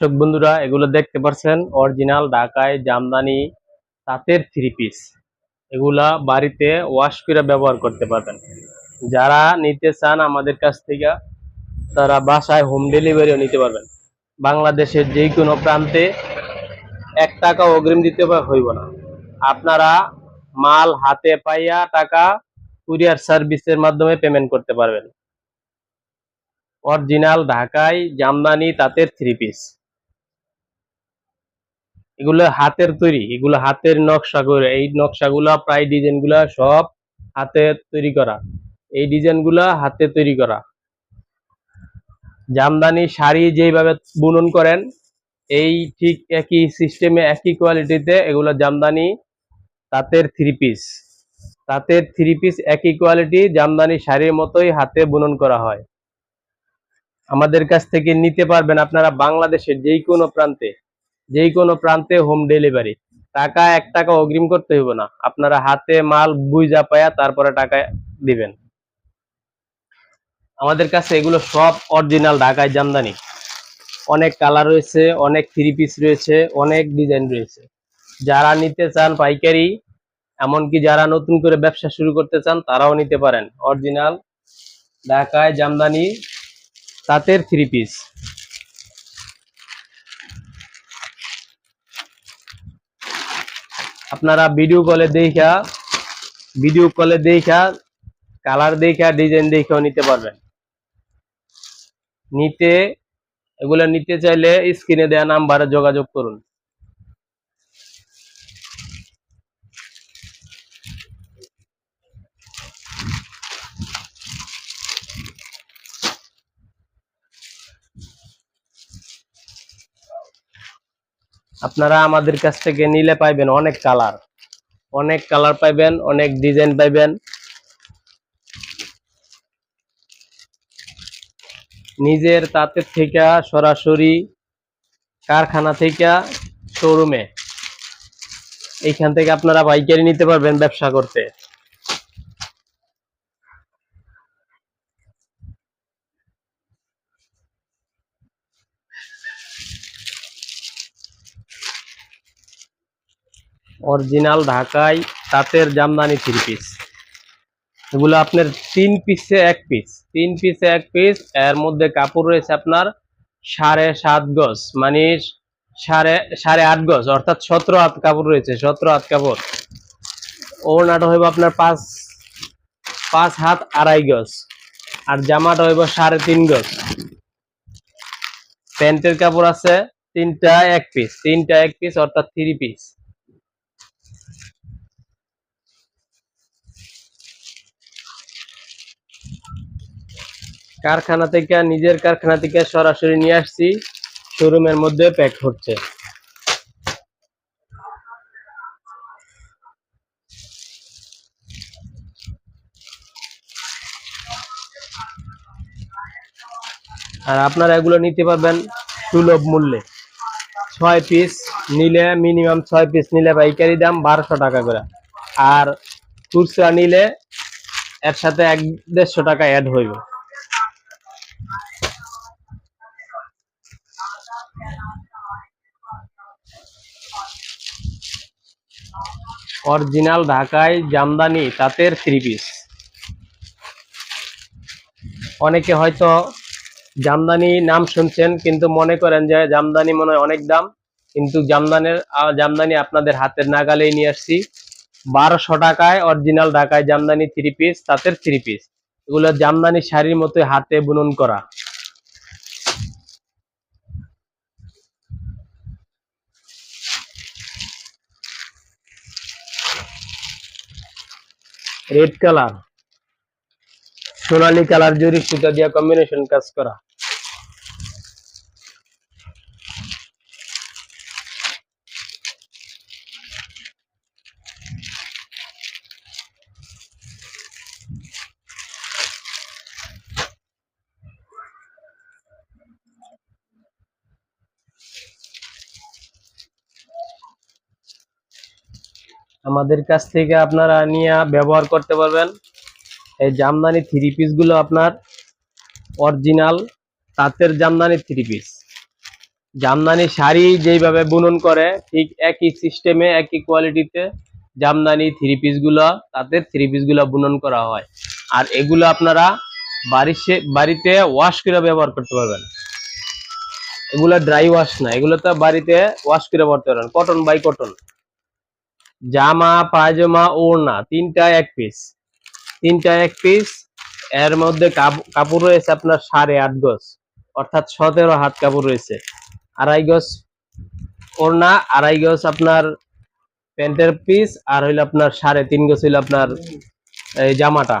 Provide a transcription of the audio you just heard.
দর্শক বন্ধুরা, এগুলো দেখতে পাচ্ছেন অরিজিনাল ঢাকায় জামদানি তাঁতের থ্রি পিস এগুলা বাড়িতে ওয়াশ করে ব্যবহার করতে পারবেন। যারা নিতে চান আমাদের কাছ থেকে, তারা বাসায় হোম ডেলিভারিও নিতে পারবেন। বাংলাদেশের যে কোনো প্রান্তে এক টাকা অগ্রিম দিতে হইব না। আপনারা মাল হাতে পাইয়া টাকা কুরিয়ার সার্ভিসের মাধ্যমে পেমেন্ট করতে পারবেন। অরিজিনাল ঢাকায় জামদানি তাঁতের থ্রি পিস এগুলো হাতের তৈরি, এগুলো হাতের নকশা করে, এই নকশাগুলা প্রায় ডিজাইনগুলা সব হাতে তৈরি করা। এই ডিজাইনগুলা হাতে তৈরি করা। জামদানি, শাড়ি যেভাবে বুনন করেন, এই ঠিক একই সিস্টেমে একই কোয়ালিটিতে এগুলো জামদানি তাঁতের থ্রি পিস তাঁতের থ্রি পিস একই কোয়ালিটি জামদানি, শাড়ির মতোই হাতে বুনন করা হয়। আমাদের কাছ থেকে নিতে পারবেন আপনারা বাংলাদেশের যেই কোনো প্রান্তে। যেই কোনো প্রান্তে হোম ডেলিভারি টাকা এক টাকা অগ্রিম করতে হইব না। আপনারা হাতে মাল বুঝা পায়া তারপরে টাকা দিবেন। আমাদের কাছে এগুলো সব অরিজিনাল ঢাকায় জামদানি। অনেক কালার রয়েছে, অনেক থ্রি পিস রয়েছে, অনেক ডিজাইন রয়েছে। যারা নিতে চান পাইকারি, এমনকি যারা নতুন করে ব্যবসা শুরু করতে চান, তারাও নিতে পারেন। অরিজিনাল ঢাকায় জামদানি, তাঁতের থ্রি পিস আপনারা ভিডিও কলে দেখা ভিডিও কলে দেখা কালার দেখা ডিজাইন দেখেও নিতে পারবেন। নিতে, এগুলো নিতে চাইলে স্ক্রিনে দেওয়া নাম্বারে যোগাযোগ করুন। আপনারা আমাদের কাছ থেকে নিলে পাইবেন অনেক কালার। অনেক কালার পাইবেন, অনেক ডিজাইন পাইবেন। নিজের তাঁতের থেকে সরাসরি কারখানা থেকে শোরুমে। এইখান থেকে আপনারা পাইকারি নিতে পারবেন ব্যবসা করতে। অরিজিনাল ঢাকায় তাঁতের জামদানি থ্রি পিস এগুলো আপনার তিন পিসে এক পিস তিন পিসে এক পিস এর মধ্যে কাপড় রয়েছে আপনার সাড়ে সাত গজ মানে সাড়ে সাড়ে আট গজ, অর্থাৎ সতেরো হাত কাপড় রয়েছে, সতেরো হাত কাপড়। ওড়নাটা হইব আপনার পাঁচ পাঁচ হাত আড়াই গজ, আর জামাটা হইব সাড়ে তিন গজ। প্যান্টের কাপড় আছে তিনটা এক পিস তিনটা এক পিস অর্থাৎ থ্রি পিস কারখানা থেকে, নিজের কারখানা থেকে সরাসরি নিয়ে আসছি। শোরুমের মধ্যে প্যাক হচ্ছে। আর আপনারা এগুলো নিতে পারবেন সুলভ মূল্যে। ছয় পিস নিলে, মিনিমাম ছয় পিস নিলে পাইকারি দাম বারোশো টাকা করে। আর খুচরা নিলে এর সাথে এক দেড়শো টাকা অ্যাড হইবে। অরিজিনাল ঢাকায় জামদানি তাঁতের থ্রি পিস অনেকে হয়তো জামদানি নাম শুনছেন, কিন্তু মনে করেন যে জামদানি মনে হয় অনেক দাম। কিন্তু জামদানের জামদানি আপনাদের হাতের নাগালেই নিয়ে আসছি। বারোশো টাকায় অরিজিনাল ঢাকায় জামদানি থ্রি পিস তাঁতের থ্রি পিস এগুলো জামদানি শাড়ির মতো হাতে বুনন করা। রেড কালার সোনালি কালার জরি সুতা দিয়া কম্বিনেশন কাজ করা। আমাদের কাছ থেকে আপনারা নিয়ে ব্যবহার করতে পারবেন। এই জামদানি থ্রি পিসগুলো আপনার অরিজিনাল তাঁতের জামদানি থ্রি পিস জামদানি শাড়ি যেইভাবে বুনন করে, ঠিক একই সিস্টেমে একই কোয়ালিটিতে জামদানি থ্রি পিস তাঁতের থ্রি পিসগুলো বুনন করা হয়। আর এগুলো আপনারা বাড়িতে বাড়িতে ওয়াশ করে ব্যবহার করতে পারবেন। এগুলো ড্রাই ওয়াশ না, এগুলো তো বাড়িতে ওয়াশ করে পড়তে পারবেন। কটন বাই কটন জামা, পায়জামা, ওড়না, তিনটা এক পিস তিনটা এক পিস এর মধ্যে কাপ- কাপড় রয়েছে আপনার সাড়ে আট গজ, অর্থাৎ সতেরো হাত কাপড় রয়েছে। আড়াই গজ ওড়না, আড়াই গজ আপনার প্যান্টের পিস আর হইল আপনার সাড়ে তিন গজ হইল আপনার এই জামাটা।